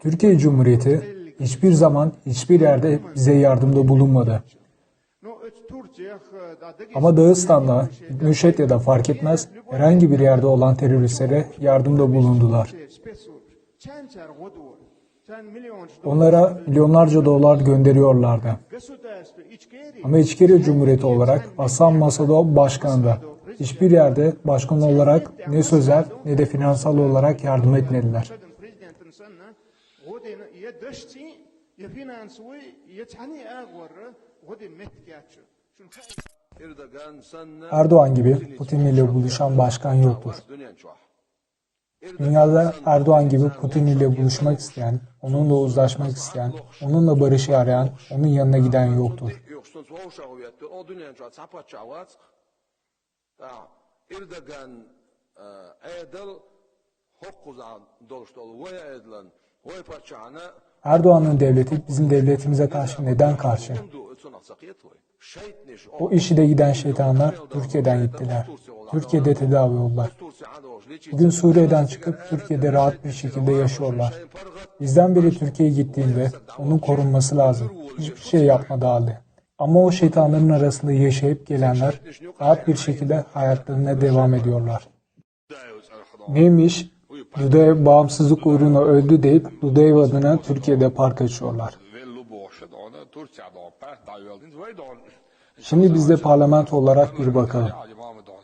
Türkiye Cumhuriyeti hiçbir zaman hiçbir yerde bize yardımda bulunmadı. Ama Dağıstan'da, Nüşetya'da fark etmez herhangi bir yerde olan teröristlere yardımda bulundular. Onlara milyonlarca dolar gönderiyorlardı. Ama İçkeri Cumhuriyeti olarak Hasan Masado başkanı da hiçbir yerde başkan olarak ne sözel ne de finansal olarak yardım etmediler. Erdoğan gibi Putin ile buluşan başkan yoktur. Dünyada Erdoğan gibi Putin ile buluşmak isteyen, onunla uzlaşmak isteyen, onunla barışı arayan, onun yanına giden yoktur. Erdogan Erdoğan'ın devleti bizim devletimize karşı neden karşı? O işi de giden şeytanlar Türkiye'den gittiler. Türkiye'de tedavi oldular. Bugün Suriye'den çıkıp Türkiye'de rahat bir şekilde yaşıyorlar. Bizden biri Türkiye'ye gittiğinde onun korunması lazım. Hiçbir şey yapmadı halde. Ama o şeytanların arasında yaşayıp gelenler rahat bir şekilde hayatlarına devam ediyorlar. Neymiş? Dudayev bağımsızlık uğruna öldü deyip Dudayev adına Türkiye'de park açıyorlar. Şimdi biz de parlamento olarak bir bakalım.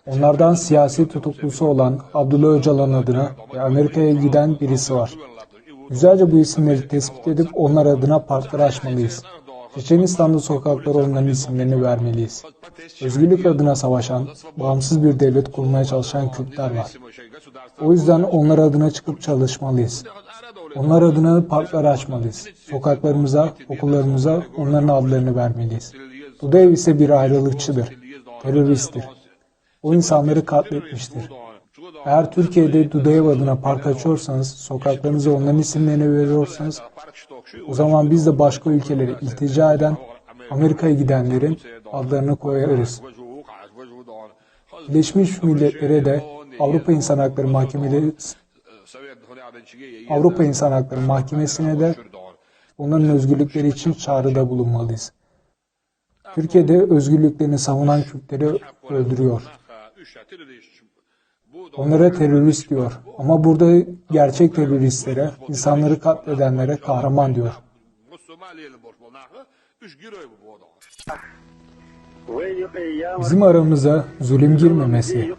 Onlardan siyasi tutuklusu olan Abdullah Öcalan adına ve Amerika'ya giden birisi var. Güzelce bu isimleri tespit edip onlar adına parklar açmalıyız. Çeçenistan'da sokaklara onların isimlerini vermeliyiz. Özgürlük adına savaşan, bağımsız bir devlet kurmaya çalışan Kürtler var. O yüzden onlar adına çıkıp çalışmalıyız. Onlar adına parklar açmalıyız. Sokaklarımıza, okullarımıza onların adlarını vermeliyiz. Dudayev ise bir ayrılıkçıdır. Teröristtir. O insanları katletmiştir. Eğer Türkiye'de Dudayev adına park açıyorsanız, sokaklarınıza onların isimlerini veriyorsanız, o zaman biz de başka ülkelere iltica eden, Amerika'ya gidenlerin adlarını koyarız. Birleşmiş Milletler'e de Avrupa İnsan Hakları Mahkemeleri Avrupa İnsan Hakları Mahkemesi'ne de onların özgürlükleri için çağrıda bulunmalıyız. Türkiye'de özgürlüklerini savunan Kürtleri öldürüyor. Onlara terörist diyor. Ama burada gerçek teröristlere, insanları katledenlere kahraman diyor. Bizim aramıza zulüm girmemesi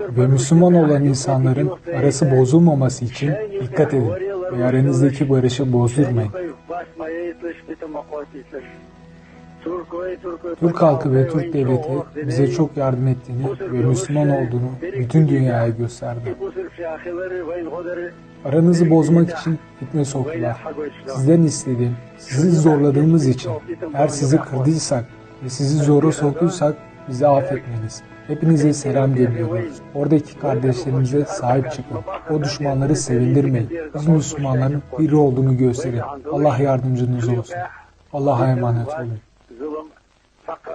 ve Müslüman olan insanların arası bozulmaması için dikkat edin ve aranızdaki barışı bozdurmayın. Türk halkı ve Türk devleti bize çok yardım ettiğini ve Müslüman olduğunu bütün dünyaya gösterdi. Aranızı bozmak için fitne soktular. Sizden istediğim, sizi zorladığımız için eğer sizi kırdıysak ve sizi zora soktuysak bizi affetmeniz. Hepinize selam gönderiyoruz. Oradaki kardeşlerimize sahip çıkın. O düşmanları sevindirmeyin. Biz Müslümanların biri olduğunu gösterin. Allah yardımcınız olsun. Allah'a emanet olun. Zulüm, fakr,